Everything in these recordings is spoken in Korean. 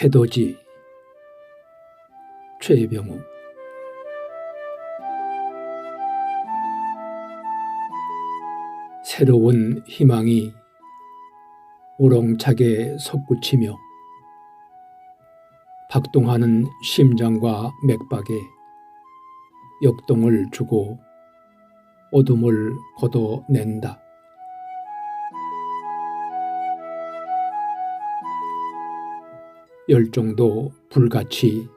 해돋이 최병우 새로운 희망이 우렁차게 솟구치며 박동하는 심장과 맥박에 역동을 주고 어둠을 걷어낸다. 열정도 불같이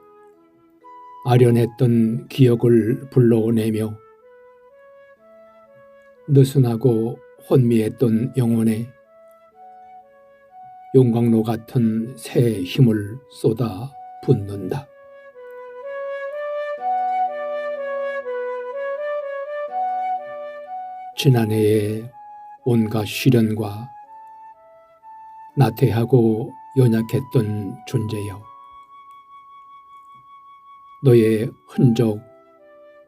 아련했던 기억을 불러내며 느슨하고 혼미했던 영혼에 용광로 같은 새 힘을 쏟아 붓는다. 지난해의 온갖 시련과 나태하고 연약했던 존재여. 너의 흔적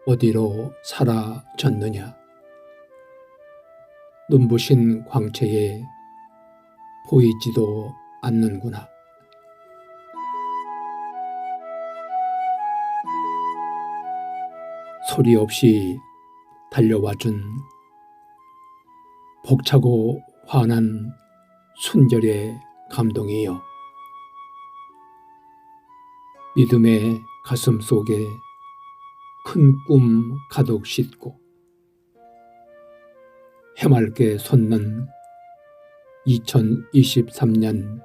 어디로 사라졌느냐? 눈부신 광채에 보이지도 않는구나. 소리 없이 달려와준 벅차고 환한 순결의 감동이여. 믿음의 가슴 속에 큰 꿈 가득 싣고 해맑게 솟는 2023년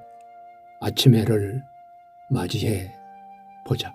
아침 해를 맞이해 보자.